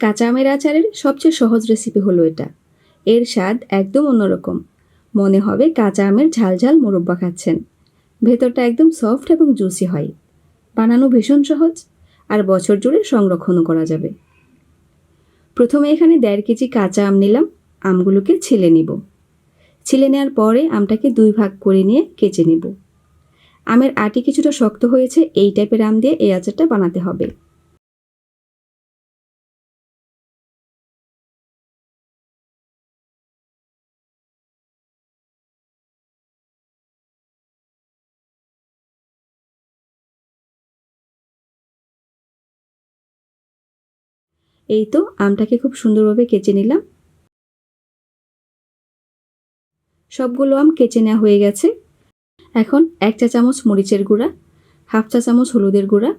কাঁচা আমের আচারের সবচেয়ে সহজ রেসিপি হলো এটা। এর স্বাদ একদম অন্যরকম। মনে হবে কাঁচা আমের ঝাল ঝাল মোরব্বা খাচ্ছেন। ভেতরটা একদম সফট এবং জুসি হয়। বানানো ভীষণ সহজ আর বছর জুড়ে সংরক্ষণও করা যাবে। প্রথমে এখানে দেড় কেজি কাঁচা আম নিলাম, আমগুলোকে ছিলে নিব। ছিলে নেওয়ার পরে আমটাকে দুই ভাগ করে নিয়ে কেচে নেব। আমের আটি কিছুটা শক্ত হয়েছে, এই টাইপের আম দিয়ে এই আচারটা বানাতে হবে। এই তো, আমটাকে খুব সুন্দরভাবে কেচে নিলাম। সবগুলো আম কেচে নেওয়া হয়ে গেছে। এখন এক চা চামচ মরিচের গুঁড়া, হাফ চা চামচ হলুদের গুঁড়া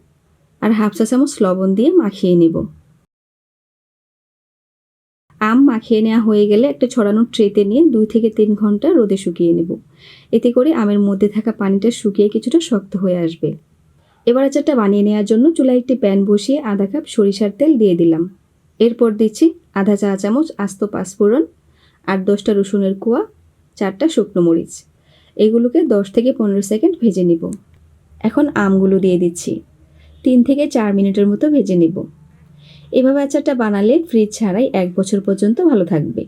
আর হাফ চা চামচ লবণ দিয়ে মাখিয়ে নেব। আম মাখিয়ে নেওয়া হয়ে গেলে একটা ছড়ানোর ট্রেতে নিয়ে দুই থেকে তিন ঘণ্টা রোদে শুকিয়ে নেব। এতে করে আমের মধ্যে থাকা পানিটা শুকিয়ে কিছুটা শক্ত হয়ে আসবে। এবার আচারটা বানিয়ে নেওয়ার জন্য চুলায় একটি প্যান বসিয়ে আধা কাপ সরিষার তেল দিয়ে দিলাম। এরপর দিচ্ছি আধা চা চামচ আস্ত পাঁচফোড়ন আর দশটা রসুনের কোয়া, চারটা শুকনো মরিচ। এগুলোকে দশ থেকে পনেরো সেকেন্ড ভেজে নিব। এখন আমগুলো দিয়ে দিচ্ছি। তিন থেকে চার মিনিটের মতো ভেজে নিব। এভাবে আচারটা বানালে ফ্রিজ ছাড়াই এক বছর পর্যন্ত ভালো থাকবে।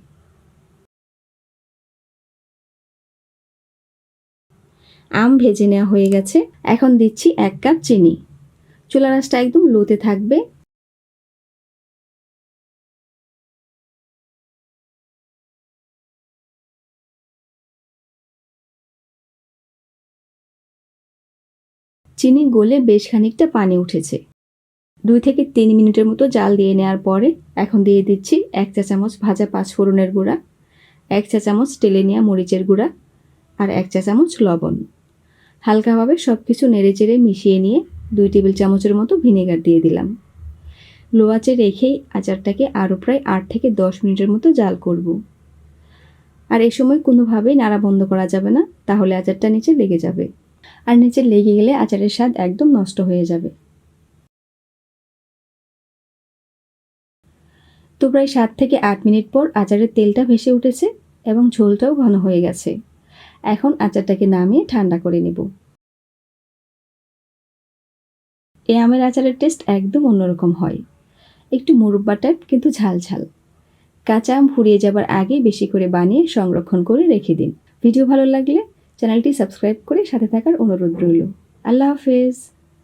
আম ভেজে নেওয়া হয়ে গেছে। এখন দিচ্ছি এক কাপ চিনি। চুলা রাসটা একদম লোতে থাকবে। চিনি গলে বেশ খানিকটা পানি উঠেছে। দুই থেকে তিন মিনিটের মতো জাল দিয়ে নেওয়ার পরে এখন দিয়ে দিচ্ছি এক চা চামচ ভাজা পাঁচফোড়নের গুঁড়া, এক চা চামচ টেলেনিয়া মরিচের গুঁড়া আর এক চা চামচ লবণ। হালকাভাবে সব কিছু নেড়ে চেড়ে মিশিয়ে নিয়ে দুই টেবিল চামচের মতো ভিনেগার দিয়ে দিলাম। লো আঁচে রেখেই আচারটাকে আরও প্রায় আট থেকে দশ মিনিটের মতো জাল করব। আর এ সময় কোনোভাবেই নাড়া বন্ধ করা যাবে না, তাহলে আচারটা নিচে লেগে যাবে। আর নিচে লেগে গেলে আচারের স্বাদ একদম নষ্ট হয়ে যাবে। তো প্রায় সাত থেকে আট মিনিট পর আচারের তেলটা ভেসে উঠেছে এবং ঝোলটাও ঘন হয়ে গেছে। এখন আচারটাকে নামিয়ে ঠান্ডা করে নেব। এই আমের আচারের টেস্ট একদম অন্যরকম হয়। একটু মুরব্বা টাইপ, কিন্তু ঝাল ঝাল। কাঁচা আম ফুরিয়ে যাবার আগে বেশি করে বানিয়ে সংরক্ষণ করে রেখে দিন। ভিডিও ভালো লাগলে চ্যানেলটি সাবস্ক্রাইব করে সাথে থাকার অনুরোধ রইল। আল্লাহ হাফেজ।